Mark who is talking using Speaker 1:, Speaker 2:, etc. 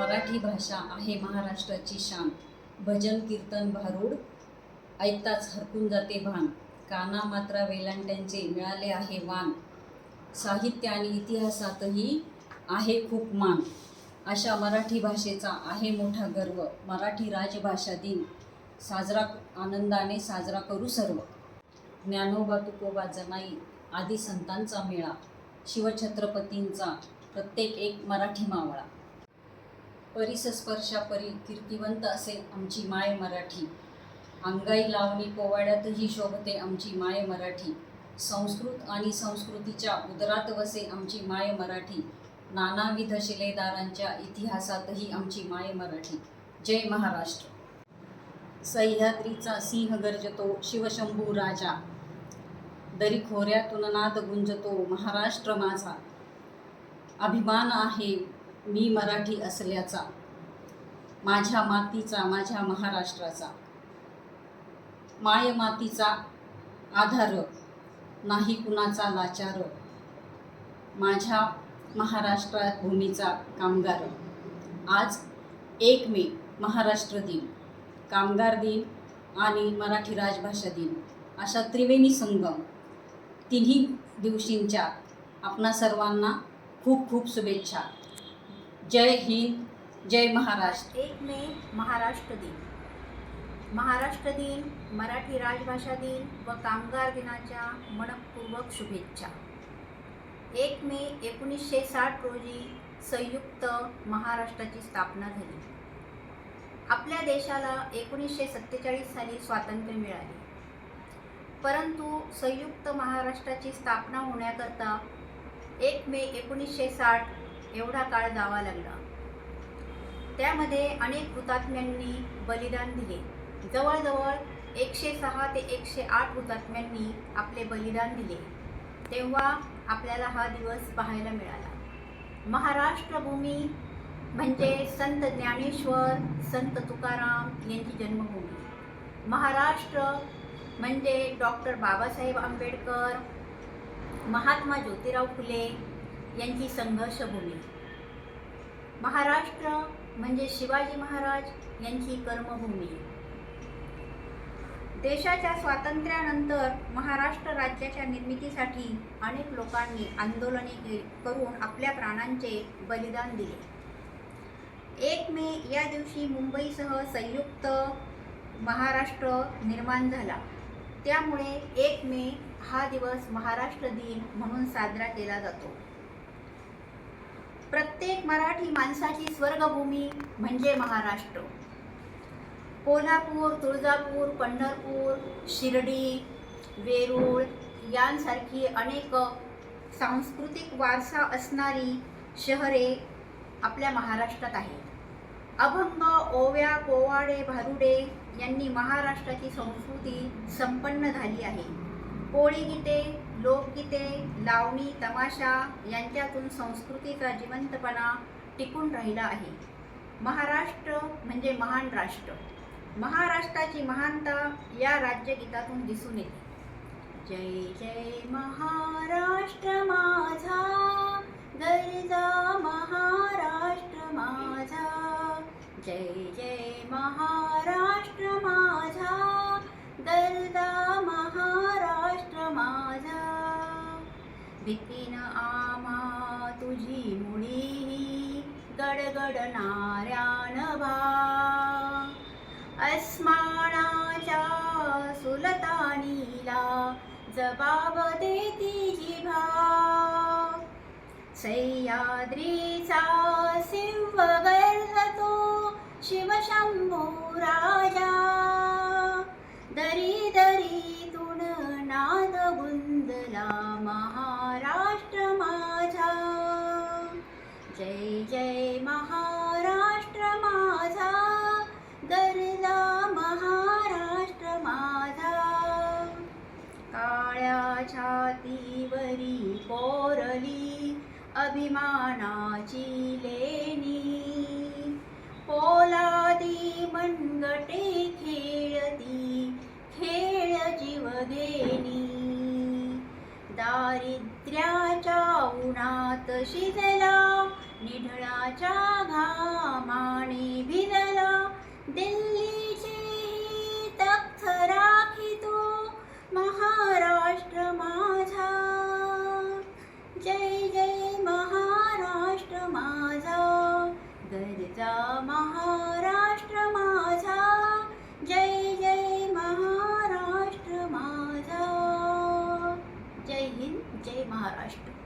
Speaker 1: मराठी भाषा आहे महाराष्ट्राची शान. भजन कीर्तन भारूड ऐकताच हरकून जाते भान. काना मात्रा वेलांट्यांचे मिळाले आहे वान. साहित्य आणि इतिहासातही आहे खूप मान. अशा मराठी भाषेचा आहे मोठा गर्व. मराठी राजभाषा दिन साजरा आनंदाने साजरा करू सर्व. ज्ञानोबा तुकोबा जनाई आदी संतांचा मेळा. शिवछत्रपतींचा प्रत्येक एक मराठी मावळा. परिसस्पर्शा परी कीर्तिवंत असेल आमची माय मराठी. अंगाई लावणी पोवाड्यातही शोभते आमची माय मराठी. संस्कृत आणि संस्कृतीच्या उदरात वसे आमची माय मराठी. नानाविध शिलेदारांच्या इतिहासातही आमची माय मराठी. जय महाराष्ट्र. सह्याद्रीचा सिंह गर्जतो शिवशंभू राजा. दरी खोऱ्यातून नाद गुंजतो महाराष्ट्र माझा. अभिमान आहे मी मराठी असल्याचा माझ्या मातीचा माझ्या महाराष्ट्राचा माय मातीचा आधार नाही कुणाचा लाचार माझ्या महाराष्ट्र भूमीचा कामगार. आज एक मे महाराष्ट्र दिन कामगार दिन आणि मराठी राजभाषा दिन अशा त्रिवेणी संगम तिन्ही दिवशींच्या आपणा सर्वांना खूप खूप शुभेच्छा. जय हिंद जय महाराष्ट्र.
Speaker 2: एक मे महाराष्ट्र दिन. महाराष्ट्र दिन मराठी राजभाषा दिन व कामगार दिनाच्या मनपूर्वक शुभेच्छा. एक मे एकोणीसशे साठ रोजी संयुक्त महाराष्ट्राची स्थापना झाली. आपल्या देशाला एकोणीसशे सत्तेचाळीस साली स्वातंत्र्य मिळाले. परंतु संयुक्त महाराष्ट्राची स्थापना होण्याकरता एक मे एकोणीसशे साठ एवढा काळ जावा लागला. त्यामध्ये अनेक हुतात्म्यांनी बलिदान दिले. जवळजवळ एकशे सहा ते एकशे आठ हुतात्म्यांनी आपले बलिदान दिले. तेव्हा आपल्याला हा दिवस पाहायला मिळाला. महाराष्ट्रभूमी म्हणजे संत ज्ञानेश्वर संत तुकाराम यांची जन्मभूमी. महाराष्ट्र म्हणजे डॉक्टर बाबासाहेब आंबेडकर महात्मा ज्योतिराव फुले यांची संघर्षभूमी. महाराष्ट्र म्हणजे शिवाजी महाराज यांची कर्मभूमी. देशाच्या स्वातंत्र्यानंतर महाराष्ट्र राज्याच्या निर्मितीसाठी अनेक लोकांनी आंदोलने करून आपल्या प्राणांचे बलिदान दिले. एक मे या दिवशी मुंबईसह संयुक्त महाराष्ट्र निर्माण झाला. त्यामुळे एक मे हा दिवस महाराष्ट्र दिन म्हणून साजरा केला जातो. प्रत्येक मराठी माणसाची स्वर्गभूमी म्हणजे महाराष्ट्र. कोल्हापूर तुळजापूर पंढरपूर शिर्डी वेरूळ यांसारखी अनेक सांस्कृतिक वारसा असणारी शहरे आपल्या महाराष्ट्रात आहेत. अभंग ओव्या पोवाडे भारुडे यांनी महाराष्ट्राची संस्कृती संपन्न झाली आहे. कोळी गीते लोकगीते लावणी तमाशा यांच्यातून संस्कृतीचा जिवंतपणा टिकून राहिला आहे. महाराष्ट्र म्हणजे महान राष्ट्र. महाराष्ट्राची महानता या राज्यगीतातून दिसून येते. जय जय महाराष्ट्र माझा गरजा महाराष्ट्र भीतीन आमा तुझी मुळी गडगडणाऱ्या नभा अस्मानाच्या सुलतानीला जबाब देती जिभा. सह्याद्रीचा शिव जय जय महाराष्ट्र माझा गरला महाराष्ट्र माझा. काळ्या छातीवरी कोरली अभिमानाची लेणी. पोलादी मनगटे खेळती खेळ जीवघेणी. दारिद्र्याच्या उन्हात शिजला निढळाच्या घामाने भिजला दिल्लीची तख्त राखितो महाराष्ट्र माझा. जय जय महाराष्ट्र माझा. गरजा महाराष्ट्र माझा. जय जय महाराष्ट्र माझा. जय हिंद जय महाराष्ट्र.